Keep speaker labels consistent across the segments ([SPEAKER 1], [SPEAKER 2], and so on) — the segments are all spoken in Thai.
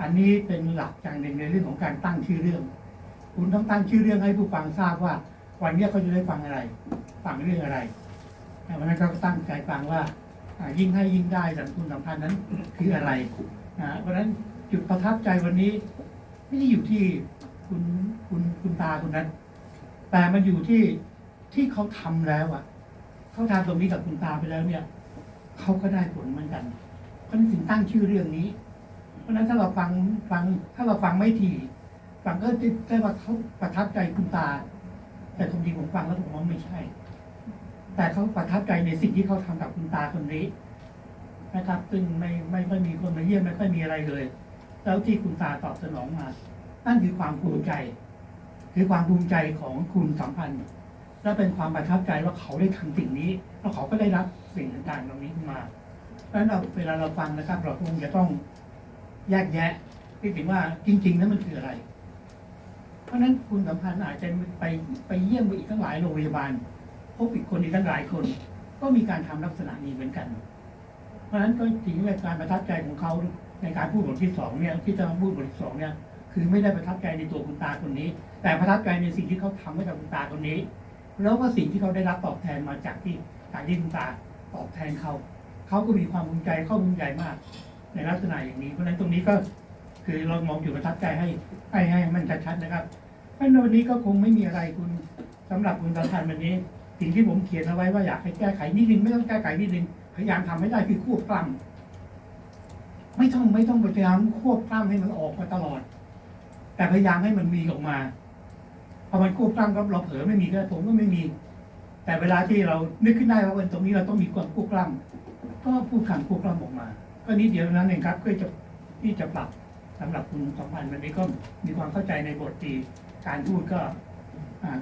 [SPEAKER 1] อันนี้เป็นหลักอย่างหนึ่งในเรื่องของการตั้งชื่อเรื่อง คุณต้องตั้งชื่อเรื่องให้ผู้ฟังทราบว่า วันนี้เขาจะได้ฟังอะไร ฟังเรื่องอะไรแต่วันนั้นเขาก็ตั้งใจฟังว่ายิ่งให้ยิ่งได้สัมคุณสัมพันธ์นั้นคืออะไรนะเพราะฉะนั้นจุดประทับใจวันนี้ ไม่ได้อยู่ที่คุณคุณคุณตาคนนั้น แต่มันอยู่ที่ที่เขาทำแล้วอะเขาทำตรงนี้กับคุณตาไปแล้วเนี่ยเขาก็ได้ผลเหมือนกันเพราะฉะนั้นถึงตั้งชื่อเรื่องนี้ เพราะฉะนั้นถ้าเราฟังฟังถ้าเราฟังไม่ถี่ฟังก็จะได้ว่าเขาประทับใจคุณตา แต่ความจริงผมฟังแล้วผมว่าไม่ใช่ แต่เขาประทับใจในสิ่งที่เขาทำกับคุณตาคนนี้นะครับ ซึ่งไม่ไม่ค่อยมีคนมาเยี่ยมไม่ค่อยมีอะไรเลย แล้วที่คุณตาตอบสนองมานั่นคือความภูมิใจ คือความภูมิใจของคุณสัมพันธ์ และเป็นความประทับใจว่าเขาได้ทำสิ่งนี้แล้วเขาก็ได้รับสิ่งต่างๆเหล่านี้มาเพราะฉะนั้นเราเวลาเราฟังนะครับ เราคงจะต้อง แยกแยะที่ถึงว่าจริง ๆ นั้นมันคืออะไร เพราะฉะนั้นคุณสัมพันธ์อาจจะไปไปเยี่ยมอีกตั้งหลายโรงพยาบาลพบอีกคนอีกตั้งหลายคน ก็มีการทำลักษณะนี้เหมือนกัน เพราะฉะนั้นก็จริงๆการประทับใจของเขาในการพูดบทที่สองเนี่ยที่จะมาพูดบทที่สองเนี่ย คือไม่ได้ประทับใจในตัวคุณตาคนนี้ แต่ประทับใจในสิ่งที่เขาทำให้กับคุณตาคนนี้ แล้วก็สิ่งที่เขาได้รับตอบแทนมาจากที่จากที่คุณตาตอบแทนเขา เขาก็มีความภูมิใจเข้าภูมิใจมาก ในลักษณะอย่างนี้ เพราะฉะนั้นตรงนี้ก็คือเรามองอยู่ประทับใจให้ให้ให้มันชัดๆนะครับเพราะฉะนั้นวันนี้ก็คงไม่มีอะไรคุณสำหรับคุณประธานวันนี้ สิ่งที่ผมเขียนเอาไว้ว่าอยากให้แก้ไขนิดนึงไม่ต้องแก้ไขนิดนึงพยายามทำให้ได้คือควบกล้ำไม่ต้องไม่ต้องพยายามควบกล้ำให้มันออกมาตลอด แต่พยายามให้มันมีออกมาพอมันควบกล้ำก็เราเผลอไม่มีก็ผมก็ไม่มี แต่เวลาที่เรานึกขึ้นได้ว่าวันตรงนี้เราต้องมีความควบกล้ำก็พูดคำควบกล้ำออกมา ก็นิดเดียวนั้นเองครับก็จะที่จะปรับสำหรับคุณสองพันวันนี้ก็มีความเข้าใจในบทตีการพูดก็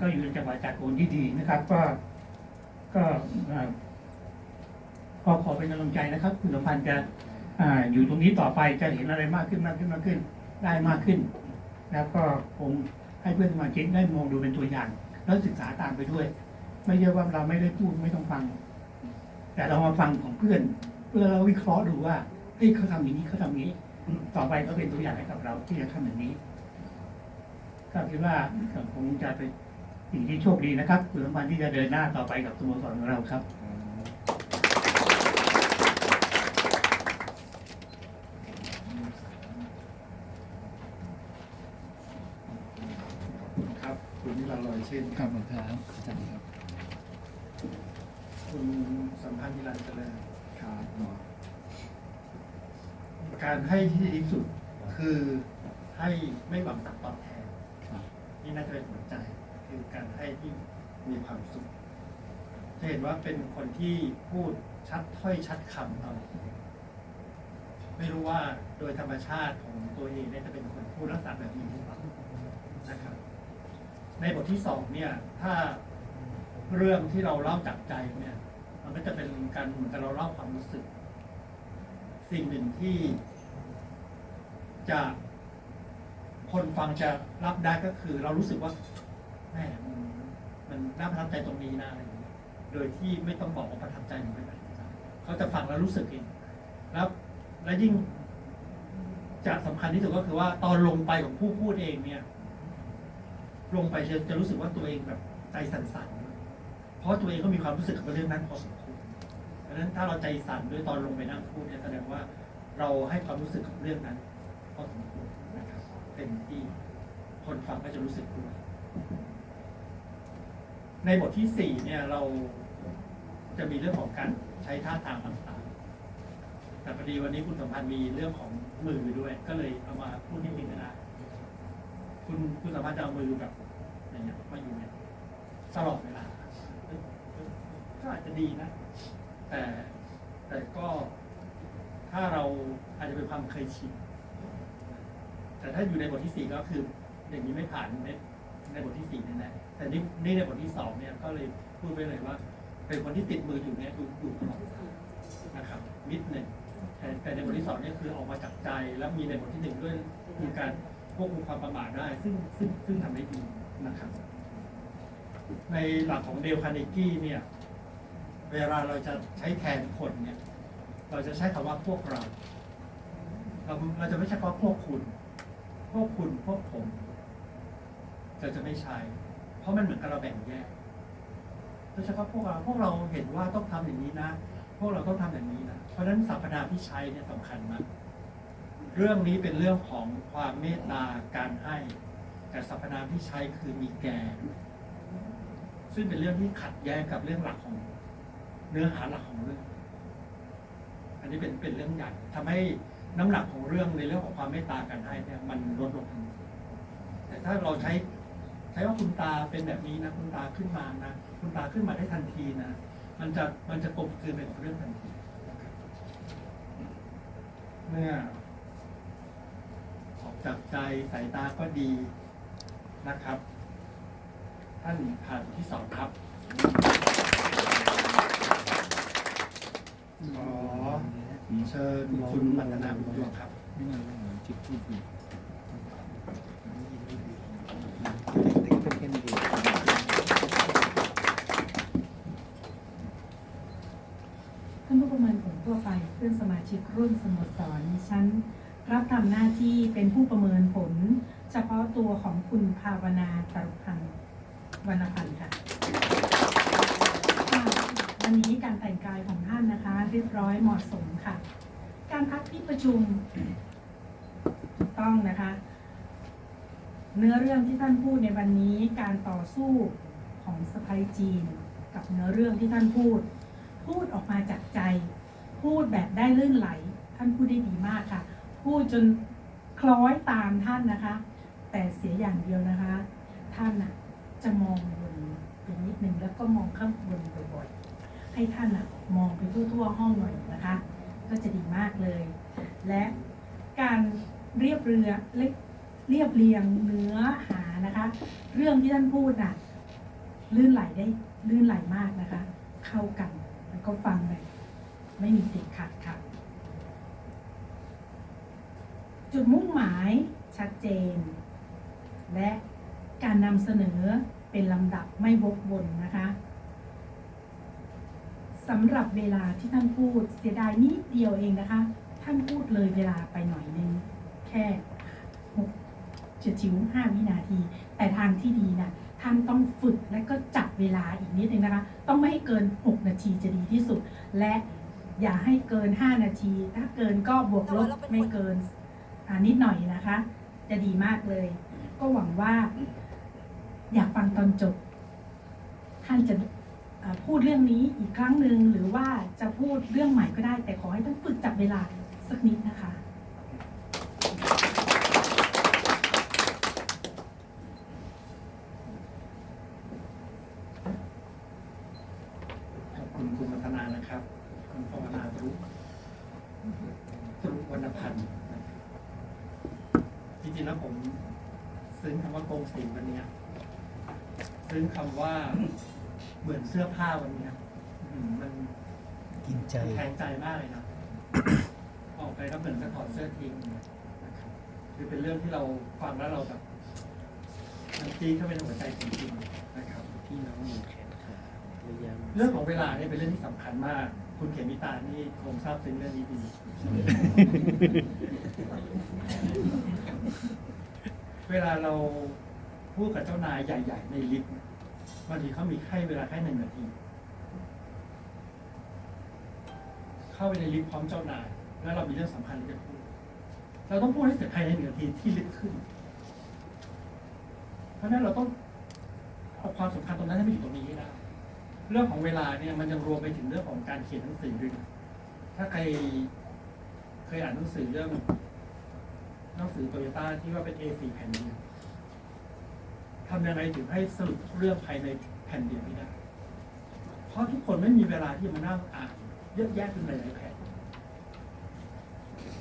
[SPEAKER 1] ก็อยู่ในจังหวะจากโอนที่ดีนะครับ ก็ก็อ่าก็ขอเป็นกำลังใจนะครับ คุณสมพันธ์จะออยู่ตรงนี้ต่อไปจะเห็นอะไรมากขึ้นมากขึ้นมากขึ้น ได้มากขึ้น แล้วก็คงให้เพื่อนสมาชิกได้มองดูเป็นตัวอย่าง แล้วศึกษาตามไปด้วย ไม่ใช่ว่าเราไม่ได้พูดไม่ต้องฟัง แต่เรามาฟังของเพื่อน เพื่อเราวิเคราะห์ดูว่าเฮ้ยเขาทำอย่างนี้เขาทำอย่างนี้ ต่อไปเขาเป็นตัวอย่างให้กับเราที่จะทำอย่างนี้ก็คิดว่าคงจะเป็นสิ่งที่โชคดีนะครับคุณสมบัติที่จะเดินหน้าต่อไปกับสโมสรของเราครับ
[SPEAKER 2] ครับคุณนิรันดร์ลอยชื่น
[SPEAKER 3] ครับผมครับอาจารย์ครับ
[SPEAKER 2] คุณสัมพันธ์นิรันดร์เจริญ
[SPEAKER 3] ครับหมอ
[SPEAKER 2] การให้ที่ดีที่สุดคือให้ไม่หวังผลตอบแทน
[SPEAKER 3] ครับ
[SPEAKER 2] นี่น่าจะเป็นหัวใจ คือการให้ที่มีความสุขจะเห็นว่าเป็นคนที่พูดชัดถ้อยชัดคำตลอดไม่รู้ว่าโดยธรรมชาติของตัวเองเนี่ยจะเป็นคนพูดลักษณะแบบนี้หรือเปล่านะครับ ในบทที่สองเนี่ย ถ้าเรื่องที่เราเล่าจากใจเนี่ย มันก็จะเป็นการเหมือนกับเราเล่าความรู้สึก สิ่งหนึ่งที่ จะคนฟังจะรับได้ก็คือ เรารู้สึกว่าแมมันมันน่าประทับใจตรงนี้นะอะไรอย่างเงี้ยโดยที่ไม่ต้องบอกว่าประทับใจหรือไม่ประทับใจเขาจะฟังแล้วรู้สึกเองแล้วและยิ่งจะสำคัญที่สุดก็คือว่าตอนลงไปของผู้พูดเองเนี่ย ลงไปจะจะรู้สึกว่าตัวเองแบบใจสั่นๆ เพราะตัวเองก็มีความรู้สึกกับเรื่องนั้นพอสมควรดังนั้นถ้าเราใจสั่นด้วยตอนลงไปนั่งพูดเนี่ยแสดงว่าเราให้ความรู้สึกกับเรื่องนั้นพอสมควรนะครับเต็มที่คนฟังก็จะรู้สึกด้วยในบทที่สี่เนี่ยเราจะมีเรื่องของการใช้ท่าทางต่างๆแต่พอดีวันนี้คุณสัมพันธ์มีเรื่องของมือด้วย ก็เลยเอามาพูดนิดนึงก็ได้คุณคุณสามารถจะเอามือแบบอย่างเงี้ยมาอยู่เนี่ยตลอดเวลา ก็อาจจะดีนะ แต่แต่ก็ถ้าเราอาจจะเป็นความเคยชินแต่ถ้าอยู่ในบทที่สี่ก็คืออย่างนี้ไม่ผ่านในในบทที่สี่แน่ๆแต่นี่นี่ในบทที่สองเนี่ยก็เลยพูดไปเลยว่า เป็นคนที่ติดมืออยู่เนี่ยอยู่อยู่ตลอดนะครับนิดหนึ่งแต่แต่ในบทที่สองเนี่ยคือออกมาจากใจ แล้วมีในบทที่หนึ่งด้วยมีการควบคุมความประมาทได้ ซึ่งซึ่งซึ่งทำได้ดีนะครับ ในหลักของเดลคาร์เนกี้เนี่ย เวลาเราจะใช้แทนคนเนี่ย เราจะใช้คำว่าพวกเรา เราเราจะไม่ใช่เฉพาพวกคุณ พวกคุณพวกผมเราจะไม่ใช้ เพราะมันเหมือนกับเราแบ่งแยกโดยเฉพาะพวกเราพวกเราเห็นว่าต้องทำอย่างนี้นะ พวกเราต้องทำอย่างนี้นะ เพราะฉะนั้นสรรพนามที่ใช้เนี่ยสำคัญมาก เรื่องนี้เป็นเรื่องของความเมตตาการให้ แต่สรรพนามที่ใช้คือมีแก่ ซึ่งเป็นเรื่องที่ขัดแย้งกับเรื่องหลักของ เนื้อหาหลักของเรื่อง อันนี้เป็นเป็นเรื่องใหญ่ทำให้น้ำหนักของเรื่องในเรื่องของความเมตตาการให้เนี่ยมันลดลงทันทีแต่ถ้าเราใช้ใช้ว่าคุณตาเป็นแบบนี้นะคุณตาขึ้นมานะคุณตาขึ้นมาได้ทันทีนะมันจะมันจะกลมกลืนไปกับเรื่องทันทีเมื่อออกจากใจสายตาก็ดีนะครับ ท่านผ่านที่สองครับ ขอเชิญคุณปัตนาบุญดวงครับ
[SPEAKER 3] ไม่นานไม่นานจิตพูดอยู่เป็นแค่นี้เอง
[SPEAKER 4] ท่านผู้ประเมินผลทั่วไปเพื่อนสมาชิกรุ่นสโมสรดิฉันรับทำหน้าที่เป็นผู้ประเมินผล เฉพาะตัวของคุณภาวนาตรุพันธ์วรรณพันธ์ค่ะ วันนี้การแต่งกายของท่านนะคะ เรียบร้อยเหมาะสมค่ะ การพักที่ประชุมถูกต้องนะคะ เนื้อเรื่องที่ท่านพูดในวันนี้การต่อสู้ของสไปจีน กับเนื้อเรื่องที่ท่านพูด พูดออกมาจากใจ พูดแบบได้ลื่นไหล ท่านพูดได้ดีมากค่ะ พูดจนคล้อยตามท่านนะคะ แต่เสียอย่างเดียวนะคะ ท่านะจะมองบนไปนิดนึงแล้วก็มองข้างบนบ่อยๆ ให้ท่านน่ะมองไปทั่วๆห้องหน่อยนะคะ ก็จะดีมากเลย และการเรียบเรือเรียบเรียบเรียงเนื้อหานะคะ เรื่องที่ท่านพูดน่ะลื่นไหลได้ลื่นไหลมากนะคะ เข้ากันแล้วก็ฟังแบบไม่มีติดขัดค่ะ จุดมุ่งหมายชัดเจน และการนำเสนอเป็นลำดับไม่วกวนนะคะ สำหรับเวลาที่ท่านพูด เสียดายนิดเดียวเองนะคะ ท่านพูดเลยเวลาไปหน่อยนึงแค่หกเฉียดชิวห้าวินาที แต่ทางที่ดีนะท่านต้องฝึกและก็จับเวลาอีกนิดนึงนะคะ ต้องไม่ให้เกิน 6 นาทีจะดีที่สุด และอย่าให้เกิน 5 นาที ถ้าเกินก็บวกลบไม่เกินอ่านิดหน่อยนะคะ จะดีมากเลย ก็หวังว่า อยากฟังตอนจบ ท่านจะอ่า พูดเรื่องนี้อีกครั้งหนึ่งหรือว่าจะพูดเรื่องใหม่ก็ได้ แต่ขอให้ท่านฝึกจับเวลาสักนิดนะคะ
[SPEAKER 2] ขอบคุณคุณมัทนานะครับ คุณภาวนาตรุตรุวรรณพันธ์จริงๆแล้วผม ซึ้งคำว่าโกงสิงวันเนี้ ซึ้งคำว่า เหมือนเสื้อผ้าวันเนี้ยอืมมัน
[SPEAKER 3] กินใจ
[SPEAKER 2] แทงใจมากเลยนะ ออกไปก็เหมือนกับถอดเสื้อทิ้งนะครับคือเป็นเรื่องที่เราฟังแล้วเราแบบมันตีเข้าไปในหัวใจจริงๆนะครับ
[SPEAKER 3] พี่น้องอยู่แขนขาระยะ
[SPEAKER 2] เรื่องของเวลาเนี่ยเป็นเรื่องที่สำคัญมาก คุณเขมิตานี่คงทราบซึ้งเรื่องนี้ดี เวลาเราพูดกับเจ้านายใหญ่ ๆ ในลิฟต์เนี่ย บางทีเขามีให้เวลาแค่หนึ่งนาที เข้าไปในลิฟต์พร้อมเจ้านาย แล้วเรามีเรื่องสำคัญที่จะพูด เราต้องพูดให้เสร็จภายในหนึ่งนาทีที่ลิฟต์ขึ้น เพราะนั้นเราต้องเอาความสำคัญตรงนั้นให้มาอยู่ตรงนี้ให้ได้เรื่องของเวลาเนี่ยมันยังรวมไปถึงเรื่องของการเขียนหนังสือด้วยนะถ้าใครเคยอ่านหนังสือเรื่องหนังสือโตโยต้าที่ว่าเป็น A4 แผ่นเดียว ทำยังไงถึงให้สรุปเรื่องภายในแผ่นเดียวไม่ได้เพราะทุกคนไม่มีเวลาที่จะมานั่งอ่านเยอะแยะเป็นหลายๆแผ่น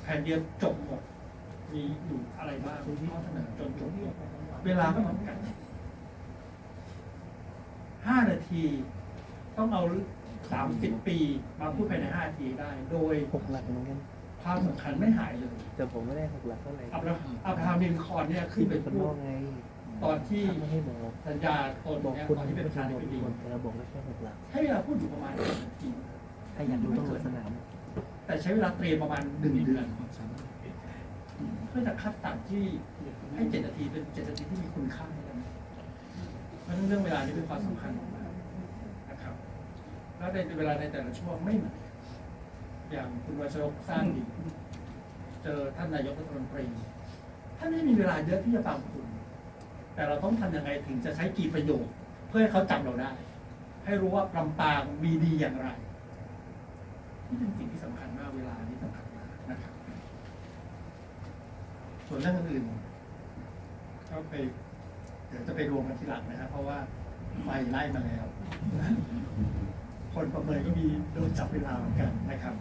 [SPEAKER 2] แผ่นเดียวจบหมด มีอยู่อะไรบ้างข้อเสนอจนจบหมดเวลาก็เหมือนกันห้านาทีต้องเอาสามสิบปีมาพูดภายในห้านาทีได้ โดย
[SPEAKER 3] หกหลักเหมือนกัน
[SPEAKER 2] ความสำคัญไม่หายเลย
[SPEAKER 3] แต่ผมไม่ได้หกหลักเท่าไหร่
[SPEAKER 2] อับราอับราฮัมลินคอล์นเนี่ยขึ้นไป
[SPEAKER 3] เป็นคน
[SPEAKER 2] พู
[SPEAKER 3] นอ
[SPEAKER 2] ด
[SPEAKER 3] กไง
[SPEAKER 2] ตอนที่
[SPEAKER 3] ไม่ให้บอก
[SPEAKER 2] สัญญาตน
[SPEAKER 3] บอก
[SPEAKER 2] เนี่ย
[SPEAKER 3] คุณ
[SPEAKER 2] ตอนที่เป็นประธานาธิบดี
[SPEAKER 3] แต่เราบอกได้แค่หกหลัก
[SPEAKER 2] ให้เวลาพูดอยู่ประมาณหนึ่งนาที
[SPEAKER 3] ถ้าอยากรู้ต้องลงสนาม
[SPEAKER 2] แต่ใช้เวลาเตรียมประมาณหนึ่งเดือนเพื่อจะคัดสรรที่ให้เจ็ดนาทีเป็นเจ็ดนาทีที่มีคุณค่าให้กันเพราะฉะนั้นเรื่องเวลานี่เป็นความสำคัญมากนะครับแล้วในเวลาในแต่ละช่วงไม่เหมือนกันอย่างคุณวัชรกสร้างดี เจอท่านนายกรัฐมนตรีท่านไม่มีเวลาเยอะที่จะฟังคุณ แต่เราต้องทำยังไงถึงจะใช้กี่ประโยคเพื่อให้เขาจำเราได้ ให้รู้ว่าลำปางมีดีอย่างไรนี่เป็นสิ่งที่สำคัญมากเวลานี่สำคัญมากนะครับส่วนเรื่องอื่นๆก็ไปเดี๋ยวจะไปรวมกันทีหลังนะครับ เพราะว่าไฟไล่มาแล้ว คนประเมินก็มีโดนจับเวลาเหมือนกันนะครับ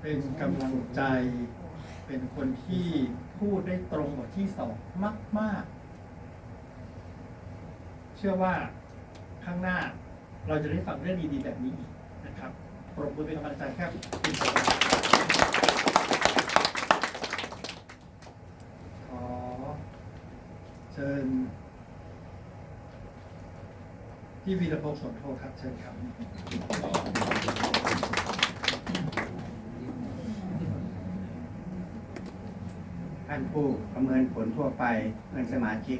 [SPEAKER 2] เป็นกำลังใจ เป็นคนที่พูดได้ตรงกว่าที่สองมาก ๆ เชื่อว่าข้างหน้าเราจะได้ฟังเรื่องดีๆแบบนี้อีกนะครับปรบมือเป็นกำลังใจครับคุณสวัสดิ์ขอเชิญพี่วีรพงศ์สนโทครับ เชิญครับ
[SPEAKER 5] ท่านผู้ประเมินผลทั่วไปเพื่อนสมาชิก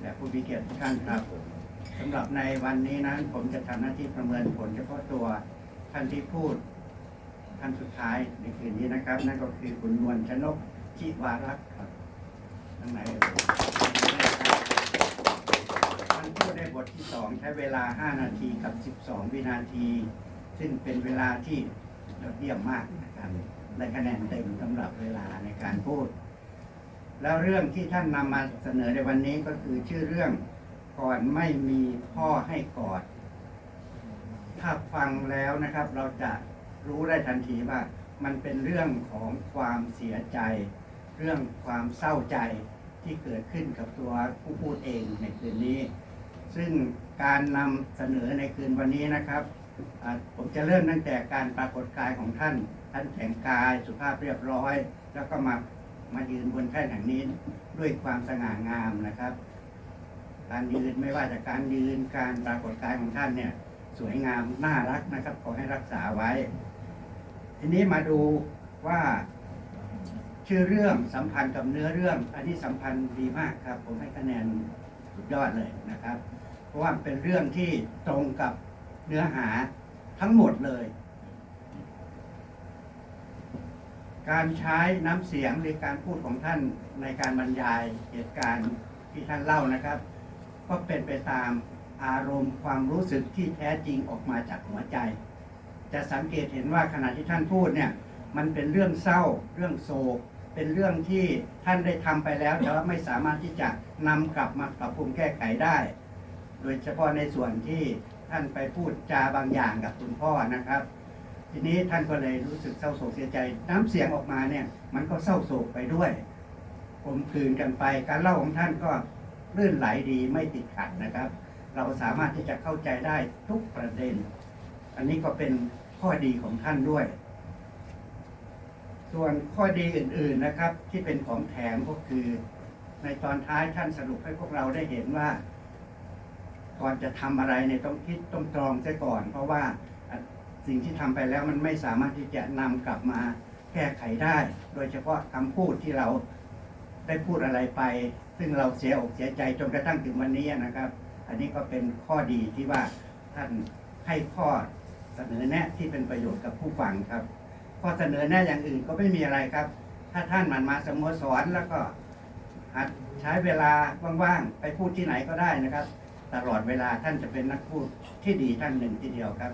[SPEAKER 5] และผู้มีเกียรติทุกท่านครับสำหรับในวันนี้นั้นผมจะทำหน้าที่ประเมินผลเฉพาะตัวท่านที่พูดท่านสุดท้ายในคืนนี้นะครับ นั่นก็คือคุณนวลชนกจิวารักษ์ครับทั้งไหนท่านพูดในบทที่สองใช้เวลา 5 นาทีกับ 12 วินาที ซึ่งเป็นเวลาที่ยอดเยี่ยมมากนะครับได้คะแนนเต็มสำหรับเวลาในการพูด แล้วเรื่องที่ท่านนำมาเสนอในวันนี้ก็คือชื่อเรื่องก่อนไม่มีพ่อให้กอด ถ้าฟังแล้วนะครับ เราจะรู้ได้ทันทีว่า มันเป็นเรื่องของความเสียใจ เรื่องความเศร้าใจที่เกิดขึ้นกับตัวผู้พูดเองในคืนนี้ ซึ่งการนำเสนอในคืนวันนี้นะครับผมจะเริ่มตั้งแต่การปรากฏกายของท่าน ท่านแต่งกายสุภาพเรียบร้อย แล้วก็มา มายืนบนแท่นแห่งนี้ด้วยความสง่างามนะครับ การยืนไม่ว่าจากการยืนการปรากฏกายของท่านเนี่ย สวยงามน่ารักนะครับ ขอให้รักษาไว้ ทีนี้มาดูว่า ชื่อเรื่องสัมพันธ์กับเนื้อเรื่อง อันนี้สัมพันธ์ดีมากครับ ผมให้คะแนนสุดยอดเลยนะครับ เพราะว่าเป็นเรื่องที่ตรงกับเนื้อหาทั้งหมดเลย การใช้น้ำเสียงหรือการพูดของท่านในการบรรยายเหตุการณ์ที่ท่านเล่านะครับ ก็เป็นไปตามอารมณ์ความรู้สึกที่แท้จริงออกมาจากหัวใจ จะสังเกตเห็นว่าขณะที่ท่านพูดเนี่ยมันเป็นเรื่องเศร้า เรื่องโศก เป็นเรื่องที่ท่านได้ทำไปแล้ว แต่ว่าไม่สามารถที่จะนำกลับมาปรับปรุงแก้ไขได้ โดยเฉพาะในส่วนที่ท่านไปพูดจาบางอย่างกับคุณพ่อนะครับ ทีนี้ท่านก็เลยรู้สึกเศร้าโศกเสียใจ น้ำเสียงออกมาเนี่ย มันก็เศร้าโศกไปด้วยผมคืนกันไป การเล่าของท่านก็ลื่นไหลดีไม่ติดขัดนะครับ เราสามารถที่จะเข้าใจได้ทุกประเด็น อันนี้ก็เป็นข้อดีของท่านด้วย ส่วนข้อดีอื่น ๆนะครับ ที่เป็นของแถมก็คือ ในตอนท้ายท่านสรุปให้พวกเราได้เห็นว่า ก่อนจะทำอะไรเนี่ยต้องคิดต้องตรองซะก่อน เพราะว่า สิ่งที่ทำไปแล้วมันไม่สามารถที่จะนำกลับมาแก้ไขได้ โดยเฉพาะคำพูดที่เราได้พูดอะไรไป ซึ่งเราเสียอกเสียใจจนกระทั่งถึงวันนี้นะครับ อันนี้ก็เป็นข้อดีที่ว่าท่านให้ข้อเสนอแนะที่เป็นประโยชน์กับผู้ฟังครับ ข้อเสนอแนะอย่างอื่นก็ไม่มีอะไรครับ ถ้าท่านมันมาสโมสรแล้วก็หัดใช้เวลาว่างๆไปพูดที่ไหนก็ได้นะครับ ตลอดเวลาท่านจะเป็นนักพูดที่ดีท่านหนึ่งทีเดียวครับ